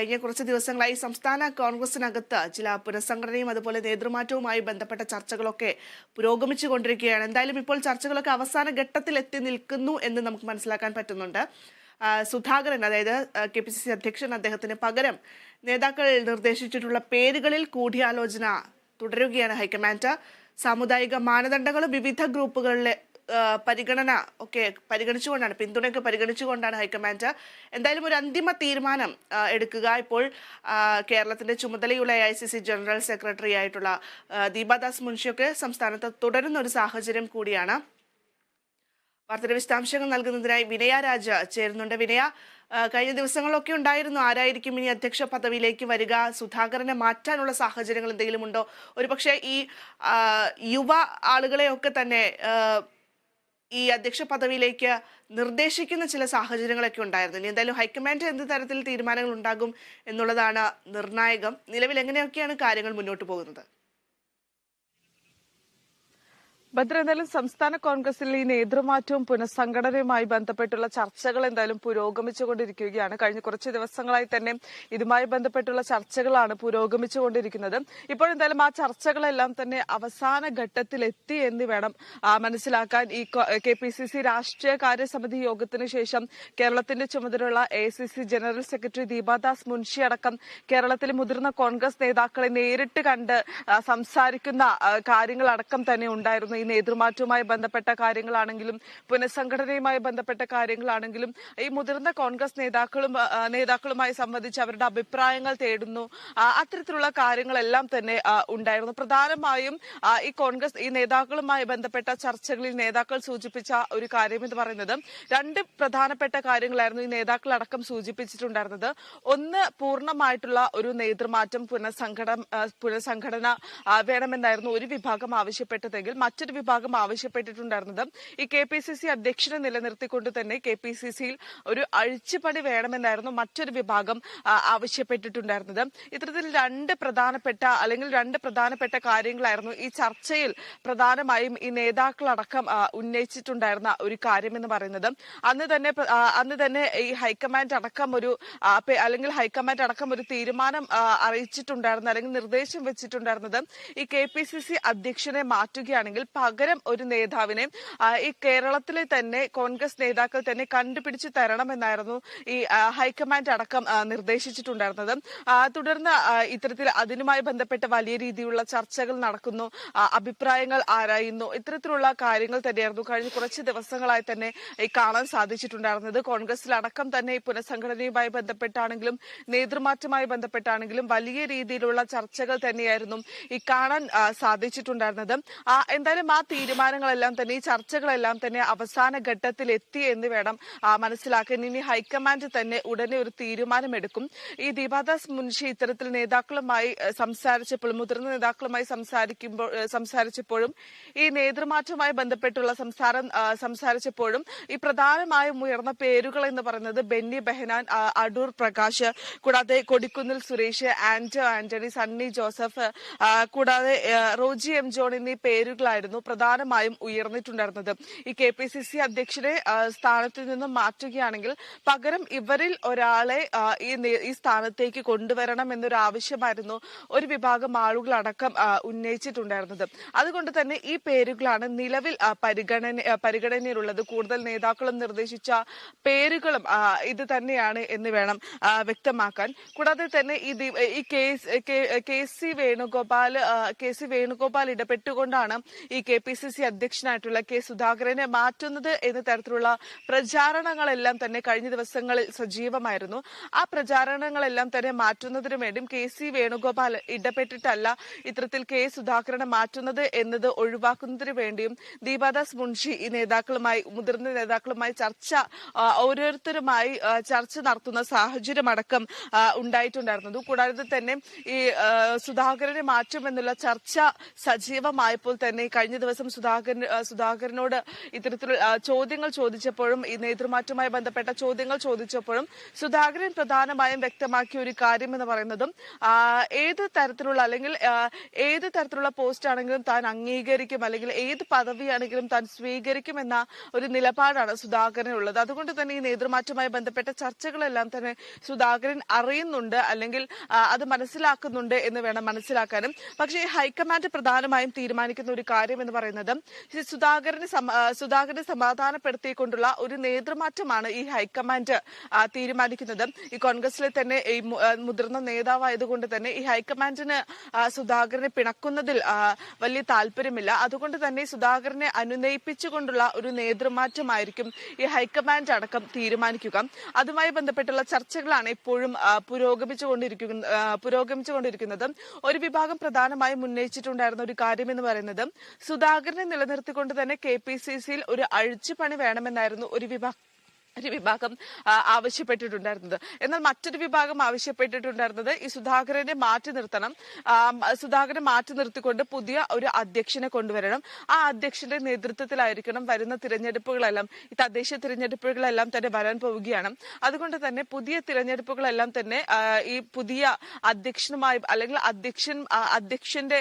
കഴിഞ്ഞ കുറച്ച് ദിവസങ്ങളായി സംസ്ഥാന കോൺഗ്രസിനകത്ത് ചില പുനഃസംഘടനയും അതുപോലെ നേതൃമാറ്റവുമായി ബന്ധപ്പെട്ട ചർച്ചകളൊക്കെ പുരോഗമിച്ചു കൊണ്ടിരിക്കുകയാണ് എന്തായാലും ഇപ്പോൾ ചർച്ചകളൊക്കെ അവസാന ഘട്ടത്തിൽ എത്തി നിൽക്കുന്നു എന്ന് നമുക്ക് മനസ്സിലാക്കാൻ പറ്റുന്നുണ്ട്. സുധാകരൻ അതായത് കെ പി സി സി അധ്യക്ഷൻ അദ്ദേഹത്തിന് പകരം നേതാക്കൾ നിർദ്ദേശിച്ചിട്ടുള്ള പേരുകളിൽ കൂടിയാലോചന തുടരുകയാണ് ഹൈക്കമാൻഡ്. സാമുദായിക മാനദണ്ഡങ്ങളും വിവിധ ഗ്രൂപ്പുകളിലെ പരിഗണന ഒക്കെ പരിഗണിച്ചുകൊണ്ടാണ് പിന്തുണയൊക്കെ പരിഗണിച്ചുകൊണ്ടാണ് ഹൈക്കമാൻഡ് എന്തായാലും ഒരു അന്തിമ തീരുമാനം എടുക്കുക. ഇപ്പോൾ കേരളത്തിന്റെ ചുമതലയുള്ള I C C general secretary ആയിട്ടുള്ള ദീപാദാസ് മുൻഷിയൊക്കെ സംസ്ഥാനത്ത് തുടരുന്ന ഒരു സാഹചര്യം കൂടിയാണ്. വാർത്തയുടെ വിശദാംശങ്ങൾ നൽകുന്നതിനായി വിനയ രാജ ചേരുന്നുണ്ട്. വിനയ കഴിഞ്ഞ ദിവസങ്ങളൊക്കെ ഉണ്ടായിരുന്നു. ആരായിരിക്കും ഇനി അധ്യക്ഷ പദവിയിലേക്ക് വരിക? സുധാകരനെ മാറ്റാനുള്ള സാഹചര്യങ്ങൾ എന്തെങ്കിലും ഉണ്ടോ? ഒരുപക്ഷെ ഈ യുവ ആളുകളെയൊക്കെ തന്നെ ഈ അധ്യക്ഷ പദവിയിലേക്ക് നിർദ്ദേശിക്കുന്ന ചില സാഹചര്യങ്ങളൊക്കെ ഉണ്ടായിരുന്നു. ഇനി എന്തായാലും ഹൈക്കമാൻഡ് എന്ത് തരത്തിൽ തീരുമാനങ്ങൾ ഉണ്ടാകും എന്നുള്ളതാണ് നിർണായകം. നിലവിൽ എങ്ങനെയൊക്കെയാണ് കാര്യങ്ങൾ മുന്നോട്ട് പോകുന്നത്? ഭദ്ര എന്തായാലും സംസ്ഥാന കോൺഗ്രസിൽ ഈ നേതൃമാറ്റവും പുനഃസംഘടനയുമായി ബന്ധപ്പെട്ടുള്ള ചർച്ചകൾ എന്തായാലും പുരോഗമിച്ചുകൊണ്ടിരിക്കുകയാണ്. കഴിഞ്ഞ കുറച്ച് ദിവസങ്ങളായി തന്നെ ഇതുമായി ബന്ധപ്പെട്ടുള്ള ചർച്ചകളാണ് പുരോഗമിച്ചുകൊണ്ടിരിക്കുന്നത്. ഇപ്പോൾ എന്തായാലും ആ ചർച്ചകളെല്ലാം തന്നെ അവസാന ഘട്ടത്തിൽ എത്തി എന്ന് വേണം മനസ്സിലാക്കാൻ. ഈ കെ പി സി സി രാഷ്ട്രീയ കാര്യസമിതി യോഗത്തിന് ശേഷം കേരളത്തിന്റെ ചുമതലയുള്ള A C C general secretary Deepadas Munshi അടക്കം കേരളത്തിലെ മുതിർന്ന കോൺഗ്രസ് നേതാക്കളെ നേരിട്ട് കണ്ട് സംസാരിക്കുന്ന കാര്യങ്ങളടക്കം തന്നെ ഉണ്ടായിരുന്നു. ഈ നേതൃമാറ്റവുമായി ബന്ധപ്പെട്ട കാര്യങ്ങളാണെങ്കിലും പുനഃസംഘടനയുമായി ബന്ധപ്പെട്ട കാര്യങ്ങളാണെങ്കിലും ഈ മുതിർന്ന കോൺഗ്രസ് നേതാക്കളും നേതാക്കളുമായി സംബന്ധിച്ച് അവരുടെ അഭിപ്രായങ്ങൾ തേടുന്നു. അത്തരത്തിലുള്ള കാര്യങ്ങളെല്ലാം തന്നെ ഉണ്ടായിരുന്നു. പ്രധാനമായും ഈ കോൺഗ്രസ് ഈ നേതാക്കളുമായി ബന്ധപ്പെട്ട ചർച്ചകളിൽ നേതാക്കൾ സൂചിപ്പിച്ച ഒരു കാര്യം എന്ന് പറയുന്നത് രണ്ട് പ്രധാനപ്പെട്ട കാര്യങ്ങളായിരുന്നു ഈ നേതാക്കൾ അടക്കം സൂചിപ്പിച്ചിട്ടുണ്ടായിരുന്നത്. ഒന്ന് പൂർണമായിട്ടുള്ള ഒരു നേതൃമാറ്റം പുനഃസംഘടന പുനഃസംഘടന വേണമെന്നായിരുന്നു ഒരു വിഭാഗം ആവശ്യപ്പെട്ടതെങ്കിൽ മറ്റൊരു വിഭാഗം ആവശ്യപ്പെട്ടിട്ടുണ്ടായിരുന്നത്. ഈ കെ പി സി സി അധ്യക്ഷനെ നിലനിർത്തിക്കൊണ്ട് തന്നെ കെ പി സി സിയിൽ ഒരു അഴിച്ചുപണി വേണമെന്നായിരുന്നു മറ്റൊരു വിഭാഗം ആവശ്യപ്പെട്ടിട്ടുണ്ടായിരുന്നത്. ഇത്തരത്തിൽ രണ്ട് പ്രധാനപ്പെട്ട അല്ലെങ്കിൽ രണ്ട് പ്രധാനപ്പെട്ട കാര്യങ്ങളായിരുന്നു ഈ ചർച്ചയിൽ പ്രധാനമായും ഈ നേതാക്കളടക്കം ഉന്നയിച്ചിട്ടുണ്ടായിരുന്ന ഒരു കാര്യം എന്ന് പറയുന്നത്. അന്ന് തന്നെ അന്ന് തന്നെ ഈ ഹൈക്കമാൻഡ് അടക്കം ഒരു അല്ലെങ്കിൽ ഹൈക്കമാൻഡ് അടക്കം ഒരു തീരുമാനം അറിയിച്ചിട്ടുണ്ടായിരുന്ന അല്ലെങ്കിൽ നിർദ്ദേശം വെച്ചിട്ടുണ്ടായിരുന്നത് ഈ കെ പി സി സി അധ്യക്ഷനെ മാറ്റുകയാണെങ്കിൽ പകരം ഒരു നേതാവിനെ ഈ കേരളത്തിലെ തന്നെ കോൺഗ്രസ് നേതാക്കൾ തന്നെ കണ്ടുപിടിച്ച് തരണമെന്നായിരുന്നു ഈ ഹൈക്കമാൻഡ് അടക്കം നിർദ്ദേശിച്ചിട്ടുണ്ടായിരുന്നത്. തുടർന്ന് ഇത്തരത്തിൽ അതിനുമായി ബന്ധപ്പെട്ട വലിയ രീതിയിലുള്ള ചർച്ചകൾ നടക്കുന്നു. അഭിപ്രായങ്ങൾ ആരായുന്നു. ഇത്തരത്തിലുള്ള കാര്യങ്ങൾ തന്നെയായിരുന്നു കഴിഞ്ഞ കുറച്ച് ദിവസങ്ങളായി തന്നെ കാണാൻ സാധിച്ചിട്ടുണ്ടായിരുന്നത്. കോൺഗ്രസിലടക്കം തന്നെ പുനഃസംഘടനയുമായി ബന്ധപ്പെട്ടാണെങ്കിലും നേതൃമാറ്റവുമായി ബന്ധപ്പെട്ടാണെങ്കിലും വലിയ രീതിയിലുള്ള ചർച്ചകൾ തന്നെയായിരുന്നു ഈ കാണാൻ സാധിച്ചിട്ടുണ്ടായിരുന്നത്. എന്തായാലും ആ തീരുമാനങ്ങളെല്ലാം തന്നെ ഈ ചർച്ചകളെല്ലാം തന്നെ അവസാന ഘട്ടത്തിൽ എത്തി എന്ന് വേണം മനസ്സിലാക്കാൻ. ഇനി ഹൈക്കമാൻഡ് തന്നെ ഉടനെ ഒരു തീരുമാനമെടുക്കും. ഈ ദീപാദാസ് മുൻഷി ഇത്തരത്തിൽ നേതാക്കളുമായി സംസാരിച്ചപ്പോഴും മുതിർന്ന നേതാക്കളുമായി സംസാരിക്കുമ്പോൾ സംസാരിച്ചപ്പോഴും ഈ നേതൃമാറ്റവുമായി ബന്ധപ്പെട്ടുള്ള സംസാരം സംസാരിച്ചപ്പോഴും ഈ പ്രധാനമായും ഉയർന്ന പേരുകൾ എന്ന് പറയുന്നത് ബെന്നി ബെഹനാൻ അടൂർ പ്രകാശ് കൂടാതെ കൊടിക്കുന്നിൽ സുരേഷ് ആന്റോ ആന്റണി സണ്ണി ജോസഫ് കൂടാതെ റോജി എം ജോൺ എന്നീ പേരുകളായിരുന്നു പ്രധാനമായും ഉയർന്നിട്ടുണ്ടായിരുന്നത്. ഈ കെ പി സി സി അധ്യക്ഷനെ സ്ഥാനത്ത് നിന്നും മാറ്റുകയാണെങ്കിൽ പകരം ഇവരിൽ ഒരാളെ ഈ സ്ഥാനത്തേക്ക് കൊണ്ടുവരണം എന്നൊരു ആവശ്യമായിരുന്നു ഒരു വിഭാഗം ആളുകൾ അടക്കം ഉന്നയിച്ചിട്ടുണ്ടായിരുന്നത്. അതുകൊണ്ട് തന്നെ ഈ പേരുകളാണ് നിലവിൽ പരിഗണന പരിഗണനയിലുള്ളത്. കൂടുതൽ നേതാക്കളും നിർദ്ദേശിച്ച പേരുകളും ഇത് തന്നെയാണ് എന്ന് വേണം വ്യക്തമാക്കാൻ. കൂടാതെ തന്നെ ഈ ദി- ഈ K- C Venugopal K C Venugopal ഇടപെട്ടുകൊണ്ടാണ് ഈ കെ പി സി സി അധ്യക്ഷനായിട്ടുള്ള കെ സുധാകരനെ മാറ്റുന്നത് എന്ന തരത്തിലുള്ള പ്രചാരണങ്ങളെല്ലാം തന്നെ കഴിഞ്ഞ ദിവസങ്ങളിൽ സജീവമായിരുന്നു. ആ പ്രചാരണങ്ങളെല്ലാം തന്നെ മാറ്റുന്നതിനു വേണ്ടിയും കെ സി വേണുഗോപാൽ ഇടപെട്ടിട്ടല്ല ഇത്തരത്തിൽ കെ സുധാകരനെ മാറ്റുന്നത് എന്നത് ഒഴിവാക്കുന്നതിനു വേണ്ടിയും ദീപാദാസ് മുൻഷി ഈ നേതാക്കളുമായി മുതിർന്ന നേതാക്കളുമായി ചർച്ച ഓരോരുത്തരുമായി ചർച്ച നടത്തുന്ന സാഹചര്യമടക്കം ഉണ്ടായിട്ടുണ്ടായിരുന്നത് ഉണ്ടായിട്ടുണ്ടായിരുന്നു. കൂടാതെ തന്നെ ഈ സുധാകരനെ മാറ്റുമെന്നുള്ള ചർച്ച സജീവമായപ്പോൾ തന്നെ കഴിഞ്ഞ ദിവസം സുധാകരൻ സുധാകരനോട് ഇത്തരത്തിൽ ചോദ്യങ്ങൾ ചോദിച്ചപ്പോഴും ഈ നേതൃമാറ്റവുമായി ബന്ധപ്പെട്ട ചോദ്യങ്ങൾ ചോദിച്ചപ്പോഴും സുധാകരൻ പ്രധാനമായും വ്യക്തമാക്കിയ ഒരു കാര്യം എന്ന് പറയുന്നതും ഏത് തരത്തിലുള്ള അല്ലെങ്കിൽ ഏത് തരത്തിലുള്ള പോസ്റ്റ് ആണെങ്കിലും താൻ അംഗീകരിക്കും അല്ലെങ്കിൽ ഏത് പദവിയാണെങ്കിലും താൻ സ്വീകരിക്കും എന്ന ഒരു നിലപാടാണ് സുധാകരനുള്ളത്. അതുകൊണ്ട് തന്നെ ഈ നേതൃമാറ്റവുമായി ബന്ധപ്പെട്ട ചർച്ചകളെല്ലാം തന്നെ സുധാകരൻ അറിയുന്നുണ്ട് അല്ലെങ്കിൽ അത് മനസ്സിലാക്കുന്നുണ്ട് എന്ന് വേണം മനസ്സിലാക്കാനും. പക്ഷേ ഹൈക്കമാൻഡ് പ്രധാനമായും തീരുമാനിക്കുന്ന ഒരു കാര്യം എന്ന് പറയുന്നത്. സുധാകരന് സുധാകരനെ സമാധാനപ്പെടുത്തിക്കൊണ്ടുള്ള ഒരു നേതൃമാറ്റമാണ് ഈ ഹൈക്കമാൻഡ് തീരുമാനിക്കുന്നത്. ഈ കോൺഗ്രസിലെ തന്നെ ഈ മുതിർന്ന നേതാവായതുകൊണ്ട് തന്നെ ഈ ഹൈക്കമാൻഡിന് സുധാകരനെ പിണക്കുന്നതിൽ വലിയ താല്പര്യമില്ല. അതുകൊണ്ട് തന്നെ സുധാകരനെ അനുനയിപ്പിച്ചുകൊണ്ടുള്ള ഒരു നേതൃമാറ്റമായിരിക്കും ഈ ഹൈക്കമാൻഡ് അടക്കം തീരുമാനിക്കുക. അതുമായി ബന്ധപ്പെട്ടുള്ള ചർച്ചകളാണ് ഇപ്പോഴും പുരോഗമിച്ചുകൊണ്ടിരിക്കുന്ന പുരോഗമിച്ചുകൊണ്ടിരിക്കുന്നത്. ഒരു വിഭാഗം പ്രധാനമായും ഉന്നയിച്ചിട്ടുണ്ടായിരുന്ന ഒരു കാര്യം എന്ന് പറയുന്നത് സുധാകരനെ നിലനിർത്തിക്കൊണ്ട് തന്നെ കെ പി സി സിയിൽ ഒരു അഴിച്ചുപണി വേണമെന്നായിരുന്നു ഒരു വിഭാഗം ഒരു വിഭാഗം ആവശ്യപ്പെട്ടിട്ടുണ്ടായിരുന്നത്. എന്നാൽ മറ്റൊരു വിഭാഗം ആവശ്യപ്പെട്ടിട്ടുണ്ടായിരുന്നത് ഈ സുധാകരനെ മാറ്റി നിർത്തണം. സുധാകരനെ മാറ്റി നിർത്തിക്കൊണ്ട് പുതിയ ഒരു അധ്യക്ഷനെ കൊണ്ടുവരണം. ആ അധ്യക്ഷന്റെ നേതൃത്വത്തിലായിരിക്കണം വരുന്ന തിരഞ്ഞെടുപ്പുകളെല്ലാം ഈ തദ്ദേശ തിരഞ്ഞെടുപ്പുകളെല്ലാം തന്നെ വരാൻ പോവുകയാണ്. അതുകൊണ്ട് തന്നെ പുതിയ തിരഞ്ഞെടുപ്പുകളെല്ലാം തന്നെ ഈ പുതിയ അധ്യക്ഷനുമായി അല്ലെങ്കിൽ അധ്യക്ഷൻ അധ്യക്ഷന്റെ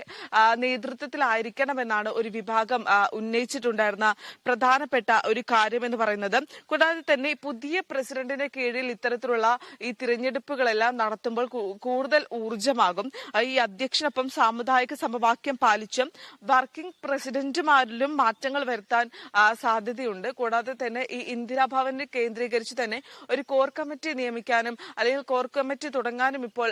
നേതൃത്വത്തിലായിരിക്കണം നേതൃത്വത്തിലായിരിക്കണമെന്നാണ് ഒരു വിഭാഗം ഉന്നയിച്ചിട്ടുണ്ടായിരുന്ന പ്രധാനപ്പെട്ട ഒരു കാര്യം എന്ന് പറയുന്നത്. കൂടാതെ തന്നെ പുതിയ പ്രസിഡന്റിന്റെ കീഴിൽ ഇത്തരത്തിലുള്ള ഈ തിരഞ്ഞെടുപ്പുകളെല്ലാം നടത്തുമ്പോൾ കൂടുതൽ ഊർജമാകും ഈ അധ്യക്ഷനൊപ്പം സാമുദായിക സമവാക്യം പാലിച്ചും വർക്കിംഗ് പ്രസിഡന്റുമാരിലും മാറ്റങ്ങൾ വരുത്താൻ സാധ്യതയുണ്ട്. കൂടാതെ തന്നെ ഈ ഇന്ദിരാഭവനെ കേന്ദ്രീകരിച്ച് തന്നെ ഒരു കോർ കമ്മിറ്റി നിയമിക്കാനും അല്ലെങ്കിൽ കോർ കമ്മിറ്റി തുടങ്ങാനും ഇപ്പോൾ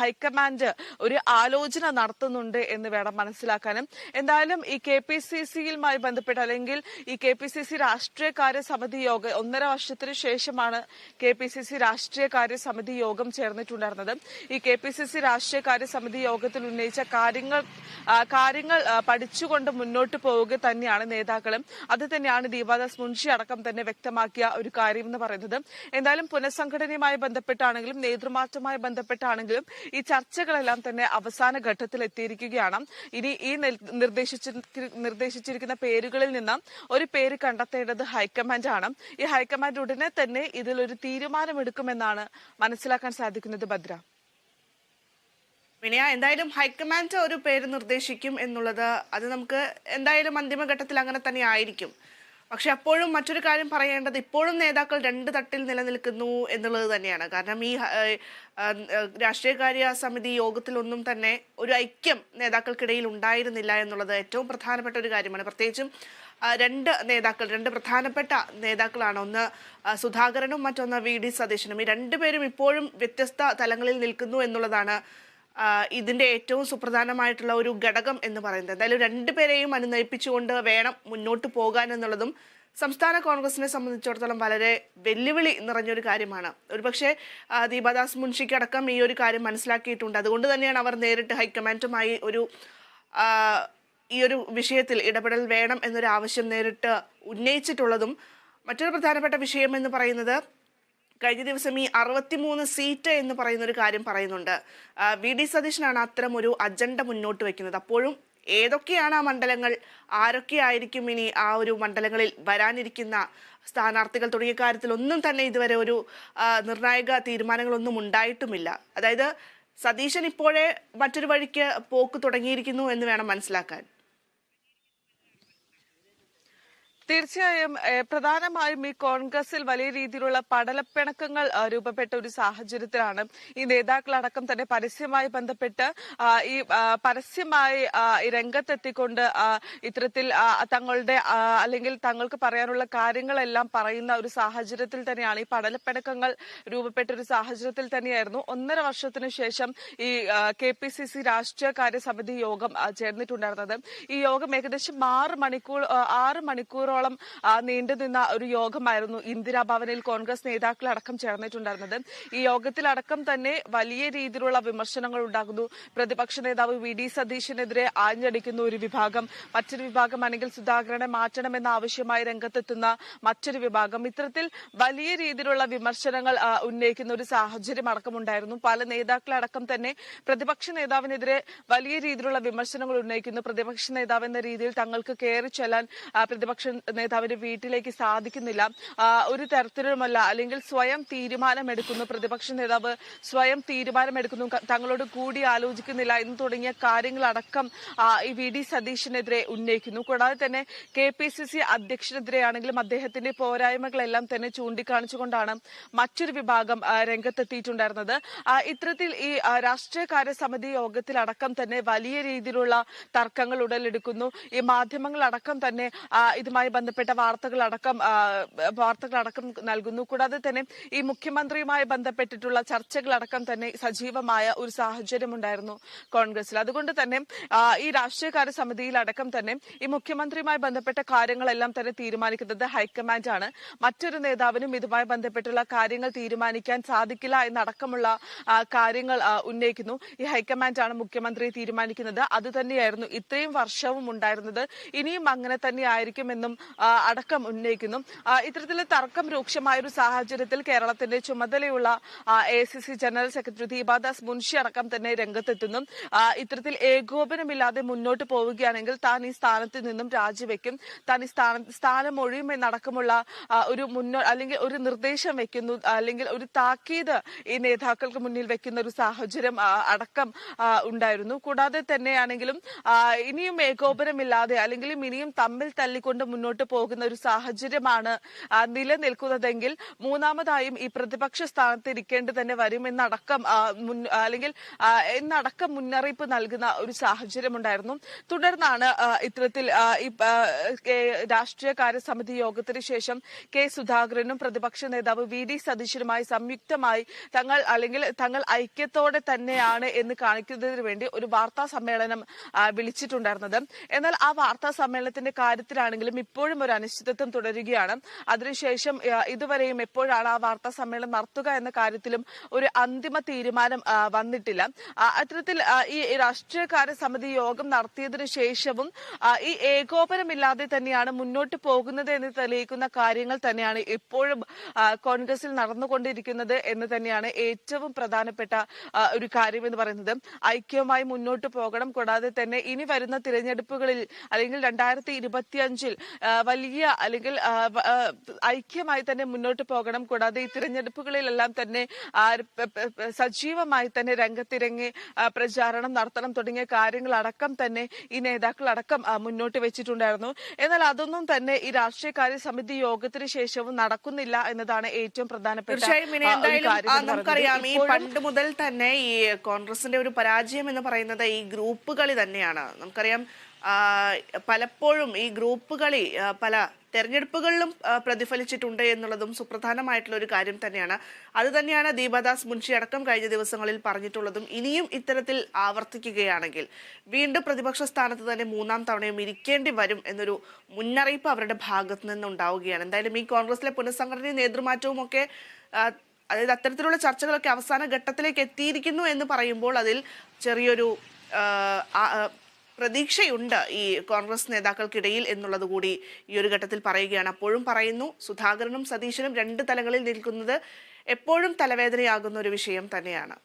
ഹൈക്കമാൻഡ് ഒരു ആലോചന നടത്തുന്നുണ്ട് എന്ന് വേണം മനസ്സിലാക്കാനും. എന്തായാലും ഈ കെ പി സി സിയുമായി ബന്ധപ്പെട്ട് അല്ലെങ്കിൽ ഈ കെ പി സി സി രാഷ്ട്രീയകാര്യ സമിതി യോഗം ഒന്നര വർഷത്തിന് ശേഷമാണ് കെ പി സി സി രാഷ്ട്രീയകാര്യ സമിതി യോഗം ചേർന്നിട്ടുണ്ടായിരുന്നത്. ഈ കെ പി സി സി രാഷ്ട്രീയകാര്യ സമിതി യോഗത്തിൽ ഉന്നയിച്ച കാര്യങ്ങൾ കാര്യങ്ങൾ പഠിച്ചുകൊണ്ട് മുന്നോട്ട് പോവുക തന്നെയാണ് നേതാക്കളും. അത് തന്നെയാണ് ദീപാദാസ് മുൻഷി അടക്കം തന്നെ വ്യക്തമാക്കിയ ഒരു കാര്യം എന്ന് പറയുന്നത്. എന്തായാലും പുനഃസംഘടനയുമായി ബന്ധപ്പെട്ടാണെങ്കിലും നേതൃമാറ്റവുമായി ബന്ധപ്പെട്ടാണെങ്കിലും ഈ ചർച്ചകളെല്ലാം തന്നെ അവസാന ഘട്ടത്തിൽ എത്തിയിരിക്കുകയാണ്. ഇനി ഈ നിർദ്ദേശിച്ചിരിക്കുന്ന പേരുകളിൽ നിന്ന് ഒരു പേര് കണ്ടെത്തേണ്ടത് ഹൈക്കമാൻഡ് ആണ് ഈ ഹൈക്കമാൻഡ് ഉടനെ തന്നെ ഇതിൽ ഒരു തീരുമാനമെടുക്കുമെന്നാണ് മനസ്സിലാക്കാൻ സാധിക്കുന്നത് ഭദ്ര. വിനയ എന്തായാലും ഹൈക്കമാൻഡ് ഒരു പേര് നിർദ്ദേശിക്കും എന്നുള്ളത് അത് നമുക്ക് എന്തായാലും അന്തിമഘട്ടത്തിൽ അങ്ങനെ തന്നെ ആയിരിക്കും. പക്ഷെ അപ്പോഴും മറ്റൊരു കാര്യം പറയേണ്ടത് ഇപ്പോഴും നേതാക്കൾ രണ്ട് തട്ടിൽ നിലനിൽക്കുന്നു എന്നുള്ളത് തന്നെയാണ്. കാരണം ഈ രാഷ്ട്രീയകാര്യ സമിതി യോഗത്തിലൊന്നും തന്നെ ഒരു ഐക്യം നേതാക്കൾക്കിടയിൽ ഉണ്ടായിരുന്നില്ല എന്നുള്ളത് ഏറ്റവും പ്രധാനപ്പെട്ട ഒരു കാര്യമാണ്. പ്രത്യേകിച്ചും രണ്ട് നേതാക്കൾ രണ്ട് പ്രധാനപ്പെട്ട നേതാക്കളാണ്. ഒന്ന് സുധാകരനും മറ്റൊന്ന് വി. ഡി. സതീശനും. ഈ രണ്ടുപേരും ഇപ്പോഴും വ്യത്യസ്ത തലങ്ങളിൽ നിൽക്കുന്നു എന്നുള്ളതാണ് ഇതിന്റെ ഏറ്റവും സുപ്രധാനമായിട്ടുള്ള ഒരു ഘടകം എന്ന് പറയുന്നത്. എന്തായാലും രണ്ടുപേരെയും അനുനയിപ്പിച്ചുകൊണ്ട് വേണം മുന്നോട്ട് പോകാൻ എന്നുള്ളതും സംസ്ഥാന കോൺഗ്രസിനെ സംബന്ധിച്ചിടത്തോളം വളരെ വെല്ലുവിളി നിറഞ്ഞൊരു കാര്യമാണ്. ഒരുപക്ഷെ ദീപദാസ് ദീപാദാസ് മുൻഷിക്ക് ഈ ഒരു കാര്യം മനസ്സിലാക്കിയിട്ടുണ്ട്. അതുകൊണ്ട് തന്നെയാണ് അവർ നേരിട്ട് ഹൈക്കമാൻഡുമായി ഒരു ഈ ഒരു വിഷയത്തിൽ ഇടപെടൽ വേണം എന്നൊരു ആവശ്യം നേരിട്ട് ഉന്നയിച്ചിട്ടുള്ളതും മറ്റൊരു പ്രധാനപ്പെട്ട വിഷയം എന്ന് പറയുന്നത് കഴിഞ്ഞ ദിവസം ഈ അറുപത്തിമൂന്ന് സീറ്റ് എന്ന് പറയുന്ന ഒരു കാര്യം പറയുന്നുണ്ട്. വി ഡി സതീശനാണ് അത്തരം ഒരു അജണ്ട മുന്നോട്ട് വെക്കുന്നത്. അപ്പോഴും ഏതൊക്കെയാണ് ആ മണ്ഡലങ്ങൾ ആരൊക്കെയായിരിക്കും ഇനി ആ ഒരു മണ്ഡലങ്ങളിൽ വരാനിരിക്കുന്ന സ്ഥാനാർത്ഥികൾ തുടങ്ങിയ കാര്യത്തിൽ ഒന്നും തന്നെ ഇതുവരെ ഒരു നിർണായക തീരുമാനങ്ങളൊന്നും ഉണ്ടായിട്ടുമില്ല. അതായത് സതീശൻ ഇപ്പോഴേ മറ്റൊരു വഴിക്ക് പോക്ക് തുടങ്ങിയിരിക്കുന്നു എന്ന് വേണം മനസ്സിലാക്കാൻ. തീർച്ചയായും പ്രധാനമായും ഈ കോൺഗ്രസിൽ വലിയ രീതിയിലുള്ള പടലപ്പിണക്കങ്ങൾ രൂപപ്പെട്ട ഒരു സാഹചര്യത്തിലാണ് ഈ നേതാക്കളടക്കം തന്നെ പരസ്യമായി ബന്ധപ്പെട്ട് ഈ പരസ്യമായി രംഗത്തെത്തിക്കൊണ്ട് ഇത്തരത്തിൽ തങ്ങളുടെ അല്ലെങ്കിൽ തങ്ങൾക്ക് പറയാനുള്ള കാര്യങ്ങളെല്ലാം പറയുന്ന ഒരു സാഹചര്യത്തിൽ തന്നെയാണ് ഈ പടലപ്പിണക്കങ്ങൾ രൂപപ്പെട്ട ഒരു സാഹചര്യത്തിൽ തന്നെയായിരുന്നു. ഒന്നര വർഷത്തിനു ശേഷം ഈ കെ പി സി സി രാഷ്ട്രീയ സമിതി യോഗം ചേർന്നിട്ടുണ്ടായിരുന്നത്. ഈ യോഗം ഏകദേശം ആറ് മണിക്കൂർ ആറ് മണിക്കൂറോളം മണിക്കൂറോളം നീണ്ടു നീണ്ടുനിന്ന ഒരു യോഗമായിരുന്നു ഇന്ദിരാഭവനിൽ കോൺഗ്രസ് നേതാക്കൾ അടക്കം ചേർന്നിട്ടുണ്ടായിരുന്നത്. ഈ യോഗത്തിലടക്കം തന്നെ വലിയ രീതിയിലുള്ള വിമർശനങ്ങൾ ഉണ്ടാകുന്നു. പ്രതിപക്ഷ നേതാവ് വി. ഡി. സതീശനെതിരെ ആഞ്ഞടിക്കുന്ന ഒരു വിഭാഗം മറ്റൊരു വിഭാഗം അനിൽ സുധാകരനെ മാറ്റണമെന്ന ആവശ്യമായി രംഗത്തെത്തുന്ന മറ്റൊരു വിഭാഗം. ഇത്തരത്തിൽ വലിയ രീതിയിലുള്ള വിമർശനങ്ങൾ ഉന്നയിക്കുന്ന ഒരു സാഹചര്യം അടക്കമുണ്ടായിരുന്നു. പല നേതാക്കളടക്കം തന്നെ പ്രതിപക്ഷ നേതാവിനെതിരെ വലിയ രീതിയിലുള്ള വിമർശനങ്ങൾ ഉന്നയിക്കുന്നു. പ്രതിപക്ഷ നേതാവ് എന്ന രീതിയിൽ തങ്ങൾക്ക് കയറി ചെല്ലാൻ പ്രതിപക്ഷ നേതാവിന്റെ വീട്ടിലേക്ക് സാധിക്കുന്നില്ല. ഒരു തരത്തിലുമല്ല അല്ലെങ്കിൽ സ്വയം തീരുമാനമെടുക്കുന്നു. പ്രതിപക്ഷ നേതാവ് സ്വയം തീരുമാനമെടുക്കുന്നു. തങ്ങളോട് കൂടി ആലോചിക്കുന്നില്ല. എന്ന് തുടങ്ങിയ കാര്യങ്ങളടക്കം ഈ വി ഡി സതീഷിനെതിരെ ഉന്നയിക്കുന്നു. കൂടാതെ തന്നെ കെ പി സി സി അധ്യക്ഷനെതിരെയാണെങ്കിലും അദ്ദേഹത്തിന്റെ പോരായ്മകളെല്ലാം തന്നെ ചൂണ്ടിക്കാണിച്ചുകൊണ്ടാണ് മറ്റൊരു വിഭാഗം രംഗത്തെത്തിയിട്ടുണ്ടായിരുന്നത്. ഇത്തരത്തിൽ ഈ രാഷ്ട്രീയകാര്യ സമിതി യോഗത്തിലടക്കം തന്നെ വലിയ രീതിയിലുള്ള തർക്കങ്ങൾ ഉടലെടുക്കുന്നു. ഈ മാധ്യമങ്ങളടക്കം തന്നെ ഇതുമായി ബന്ധപ്പെട്ട വാർത്തകളടക്കം വാർത്തകളടക്കം നൽകുന്നു. കൂടാതെ തന്നെ ഈ മുഖ്യമന്ത്രിയുമായി ബന്ധപ്പെട്ടിട്ടുള്ള ചർച്ചകളടക്കം തന്നെ സജീവമായ ഒരു സാഹചര്യം ഉണ്ടായിരുന്നു കോൺഗ്രസിൽ. അതുകൊണ്ട് തന്നെ ഈ രാഷ്ട്രീയകാര്യ സമിതിയിലടക്കം തന്നെ ഈ മുഖ്യമന്ത്രിയുമായി ബന്ധപ്പെട്ട കാര്യങ്ങളെല്ലാം തന്നെ തീരുമാനിക്കുന്നത് ഹൈക്കമാൻഡ് ആണ് മറ്റൊരു നേതാവിനും ഇതുമായി ബന്ധപ്പെട്ടുള്ള കാര്യങ്ങൾ തീരുമാനിക്കാൻ സാധിക്കില്ല എന്നടക്കമുള്ള കാര്യങ്ങൾ ഉന്നയിക്കുന്നു. ഈ ഹൈക്കമാൻഡ് ആണ് മുഖ്യമന്ത്രി തീരുമാനിക്കുന്നത്. അത് തന്നെയായിരുന്നു ഇത്രയും വർഷവും ഉണ്ടായിരുന്നത്. ഇനിയും അങ്ങനെ തന്നെയായിരിക്കുമെന്നും അടക്കം ഉന്നയിക്കുന്നു. ഇത്തരത്തിൽ തർക്കം രൂക്ഷമായ ഒരു സാഹചര്യത്തിൽ കേരളത്തിന്റെ ചുമതലയുള്ള A C C general secretary Deepadas Munshi അടക്കം തന്നെ രംഗത്തെത്തുന്നു. ഇത്തരത്തിൽ ഏകോപനമില്ലാതെ മുന്നോട്ട് പോവുകയാണെങ്കിൽ താൻ ഈ സ്ഥാനത്ത് നിന്നും രാജിവെക്കും. താൻ ഈ സ്ഥാന സ്ഥാനം ഒഴിയുമെന്നടക്കമുള്ള ഒരു മുന്നോ അല്ലെങ്കിൽ ഒരു നിർദ്ദേശം വെക്കുന്നു അല്ലെങ്കിൽ ഒരു താക്കീത് ഈ നേതാക്കൾക്ക് മുന്നിൽ വെക്കുന്ന ഒരു സാഹചര്യം അടക്കം ഉണ്ടായിരുന്നു. കൂടാതെ തന്നെയാണെങ്കിലും ഇനിയും ഏകോപനമില്ലാതെ അല്ലെങ്കിൽ ഇനിയും തമ്മിൽ തല്ലിക്കൊണ്ട് മുന്നോട്ട് പോകുന്ന ഒരു സാഹചര്യമാണ് നിലനിൽക്കുന്നതെങ്കിൽ മൂന്നാമതായും ഈ പ്രതിപക്ഷ സ്ഥാനത്ത് ഇരിക്കേണ്ടി തന്നെ വരും എന്നടക്കം അല്ലെങ്കിൽ എന്നടക്കം മുന്നറിയിപ്പ് നൽകുന്ന ഒരു സാഹചര്യം ഉണ്ടായിരുന്നു തുടർന്നാണ് ഇത്തരത്തിൽ രാഷ്ട്രീയകാര്യ സമിതി യോഗത്തിന് ശേഷം കെ സുധാകരനും പ്രതിപക്ഷ നേതാവ് വി ഡി സതീശനുമായി സംയുക്തമായി തങ്ങൾ അല്ലെങ്കിൽ തങ്ങൾ ഐക്യത്തോടെ തന്നെയാണ് എന്ന് കാണിക്കുന്നതിന് വേണ്ടി ഒരു വാർത്താ സമ്മേളനം വിളിച്ചിട്ടുണ്ടായിരുന്നത്. എന്നാൽ ആ വാർത്താ സമ്മേളനത്തിന്റെ കാര്യത്തിലാണെങ്കിലും ഇപ്പോഴും ഒരു അനിശ്ചിതത്വം തുടരുകയാണ്. അതിനുശേഷം ഇതുവരെയും എപ്പോഴാണ് ആ വാർത്താ സമ്മേളനം നടത്തുക എന്ന കാര്യത്തിലും ഒരു അന്തിമ തീരുമാനം വന്നിട്ടില്ല. അത്തരത്തിൽ ഈ രാഷ്ട്രീയകാര്യ സമിതി യോഗം നടത്തിയതിനു ശേഷവും ഈ ഏകോപനമില്ലാതെ തന്നെയാണ് മുന്നോട്ട് പോകുന്നത് എന്ന് തെളിയിക്കുന്ന കാര്യങ്ങൾ തന്നെയാണ് ഇപ്പോഴും കോൺഗ്രസിൽ നടന്നുകൊണ്ടിരിക്കുന്നത് എന്ന് തന്നെയാണ് ഏറ്റവും പ്രധാനപ്പെട്ട ഒരു കാര്യം എന്ന് പറയുന്നത്. ഐക്യവുമായി മുന്നോട്ട് പോകണം. കൂടാതെ തന്നെ ഇനി വരുന്ന തിരഞ്ഞെടുപ്പുകളിൽ അല്ലെങ്കിൽ രണ്ടായിരത്തി ഇരുപത്തിയഞ്ചിൽ വലിയ അല്ലെങ്കിൽ ഐക്യമായി തന്നെ മുന്നോട്ട് പോകണം. കൂടാതെ ഈ തിരഞ്ഞെടുപ്പുകളിലെല്ലാം തന്നെ സജീവമായി തന്നെ രംഗത്തിറങ്ങി പ്രചാരണം നടത്തണം തുടങ്ങിയ കാര്യങ്ങളടക്കം തന്നെ ഈ നേതാക്കൾ അടക്കം മുന്നോട്ട് വെച്ചിട്ടുണ്ടായിരുന്നു. എന്നാൽ അതൊന്നും തന്നെ ഈ രാഷ്ട്രീയകാര്യ സമിതി യോഗത്തിന് ശേഷവും നടക്കുന്നില്ല എന്നതാണ് ഏറ്റവും പ്രധാനപ്പെട്ട. നമുക്കറിയാം. ഈ പണ്ട് മുതൽ തന്നെ ഈ കോൺഗ്രസിന്റെ ഒരു പരാജയം എന്ന് പറയുന്നത് ഈ ഗ്രൂപ്പ് കളി തന്നെയാണ്. നമുക്കറിയാം പലപ്പോഴും ഈ ഗ്രൂപ്പ് കളി പല തെരഞ്ഞെടുപ്പുകളിലും പ്രതിഫലിച്ചിട്ടുണ്ട് എന്നുള്ളതും സുപ്രധാനമായിട്ടുള്ള ഒരു കാര്യം തന്നെയാണ്. അത് തന്നെയാണ് ദീപദാസ് മുൻഷി അടക്കം കഴിഞ്ഞ ദിവസങ്ങളിൽ പറഞ്ഞിട്ടുള്ളതും ഇനിയും ഇത്തരത്തിൽ ആവർത്തിക്കുകയാണെങ്കിൽ വീണ്ടും പ്രതിപക്ഷ സ്ഥാനത്ത് തന്നെ മൂന്നാം തവണയും ഇരിക്കേണ്ടി വരും എന്നൊരു മുന്നറിയിപ്പ് അവരുടെ ഭാഗത്തു നിന്നുണ്ടാവുകയാണ്. എന്തായാലും ഈ കോൺഗ്രസിലെ പുനഃസംഘടനയും നേതൃമാറ്റവും ഒക്കെ അതായത് അത്തരത്തിലുള്ള ചർച്ചകളൊക്കെ അവസാന ഘട്ടത്തിലേക്ക് എത്തിയിരിക്കുന്നു എന്ന് പറയുമ്പോൾ അതിൽ ചെറിയൊരു പ്രതീക്ഷയുണ്ട് ഈ കോൺഗ്രസ് നേതാക്കൾക്കിടയിൽ എന്നുള്ളത് കൂടി ഈ ഒരു ഘട്ടത്തിൽ പറയുകയാണ്. അപ്പോഴും പറയുന്നു സുധാകരനും സതീശനും രണ്ട് തലങ്ങളിൽ നിൽക്കുന്നത് എപ്പോഴും തലവേദനയാകുന്ന ഒരു വിഷയം തന്നെയാണ്.